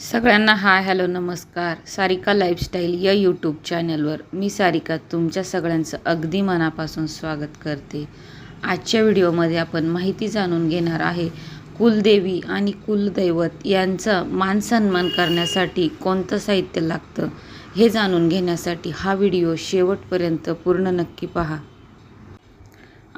सगळ्यांना hi hello नमस्कार. Sarika lifestyle या यूट्यूब चॅनलवर मी सारिका तुमच्या सगळ्यांचं अगदी मनापासून स्वागत करते. आजच्या व्हिडिओमध्ये आपण माहिती जाणून घेणार आहे कुलदेवी आणि कुलदैवत यांचा मानसन्मान करण्यासाठी कोणतं साहित्य लागतं हे जाणून घेण्यासाठी हा व्हिडिओ शेवटपर्यंत पूर्ण नक्की पहा.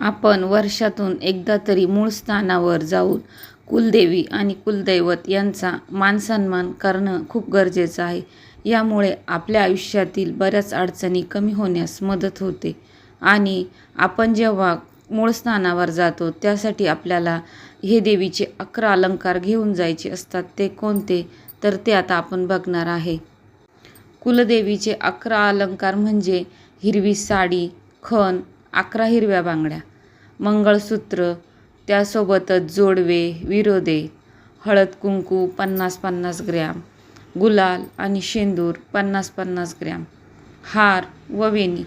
आपण वर्षातून एकदा तरी मूळ स्थानावर जाऊन कुलदेवी आणि कुलदैवत यांचा मानसन्मान करणं खूप गरजेचं आहे. यामुळे आपल्या आयुष्यातील बऱ्याच अडचणी कमी होण्यास मदत होते. आणि आपण जेव्हा मूळ स्थानावर जातो त्यासाठी आपल्याला हे देवीचे अकरा अलंकार घेऊन जायचे असतात. ते कोणते? तर ते आता आपण बघणार आहे. कुलदेवीचे अकरा अलंकार म्हणजे हिरवी साडी खण अकरा हिरव्या बांगड्या. मंगळसूत्र त्यासोबतच जोडवे विरोदे हळद कुंकू पन्नास पन्नास ग्रॅम गुलाल आणि शेंदूर पन्नास पन्नास ग्रॅम हार व वेणी.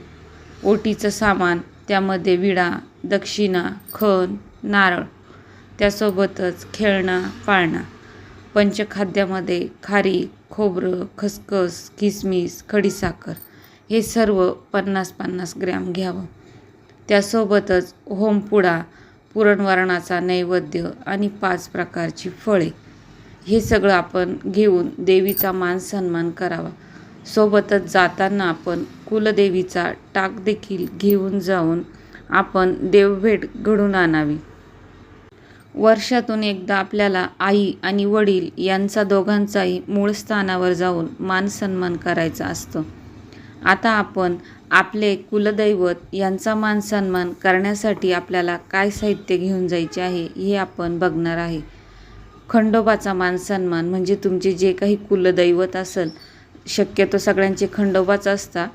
ओटीचं सामान त्यामध्ये विडा दक्षिणा खण नारळ त्यासोबतच खेळणा पाळणा. पंचखाद्यामध्ये खारी खोबरं खसखस किसमिस खडीसाखर हे सर्व पन्नास पन्नास ग्रॅम घ्यावं. त्यासोबतच होमपुडा पुरणवरणाचा नैवेद्य आणि पाच प्रकारची फळे. हे सगळं आपण घेऊन देवीचा मान सन्मान करावा. सोबतच जाताना आपण कुलदेवीचा टाकदेखील घेऊन जाऊन आपण देवभेट घडून आणावी. वर्षातून एकदा आपल्याला आई आणि वडील यांचा दोघांचाही मूळ स्थानावर जाऊन मान सन्मान करायचा असतो. आता आपण आपले कुलदैवत यांचा मान सन्मान करण्यासाठी आपल्याला काय साहित्य घेऊन जायचे आहे हे आपण बघणार आहे. खंडोबाचा मान सन्मान म्हणजे तुमचे जे काही कुलदैवत असेल शक्यतो सगळ्यांचे खंडोबाच असता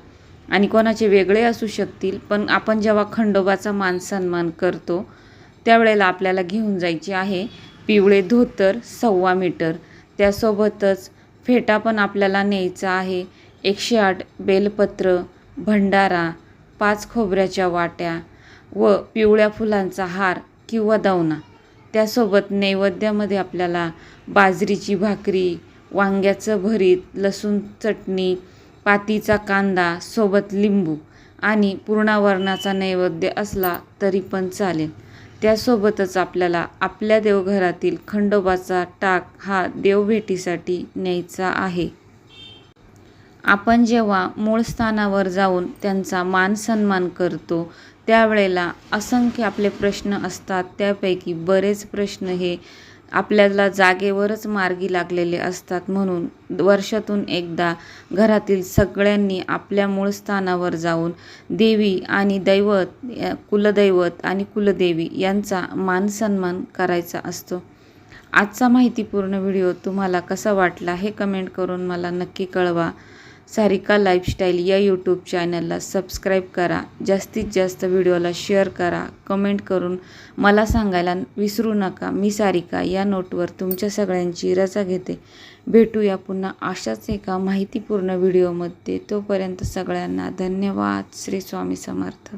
आणि कोणाचे वेगळे असू शकतील पण आपण जेव्हा खंडोबाचा मान सन्मान करतो त्यावेळेला आपल्याला घेऊन जायचे आहे पिवळे धोतर सव्वा मीटर. त्यासोबतच फेटा पण आपल्याला न्यायचा आहे. एकशे आठ बेलपत्र भंडारा पाच खोबऱ्याच्या वाट्या व पिवळ्या फुलांचा हार किंवा दवना. त्यासोबत नैवेद्यामध्ये आपल्याला बाजरीची भाकरी वांग्याचं भरीत लसूण चटणी पातीचा कांदा सोबत लिंबू आणि पूर्णावरणाचा नैवेद्य असला तरी पण चालेल. त्यासोबतच आपल्याला आपल्या देवघरातील खंडोबाचा टाक हा देवभेटीसाठी न्यायचा आहे. आपण जेव्हा मूळ स्थानावर जाऊन त्यांचा मान सन्मान करतो त्यावेळेला असंख्य आपले प्रश्न असतात. त्यापैकी बरेच प्रश्न हे आपल्याला जागेवरच मार्गी लागलेले असतात. म्हणून वर्षातून एकदा घरातील सगळ्यांनी आपल्या मूळ स्थानावर जाऊन देवी आणि दैवत कुलदैवत आणि कुलदेवी यांचा मान सन्मान करायचा असतो. आजचा माहितीपूर्ण व्हिडिओ तुम्हाला कसा वाटला हे कमेंट करून मला नक्की कळवा. सारिका लाईफस्टाईल या यूट्यूब चॅनलला सबस्क्राईब करा. जास्तीत जास्त व्हिडिओला शेअर करा. कमेंट करून मला सांगायला विसरू नका. मी सारिका या नोटवर तुमच्या सगळ्यांची रजा घेते. भेटूया पुन्हा अशाच एका माहितीपूर्ण व्हिडिओमध्ये. तोपर्यंत सगळ्यांना धन्यवाद. श्री स्वामी समर्थ.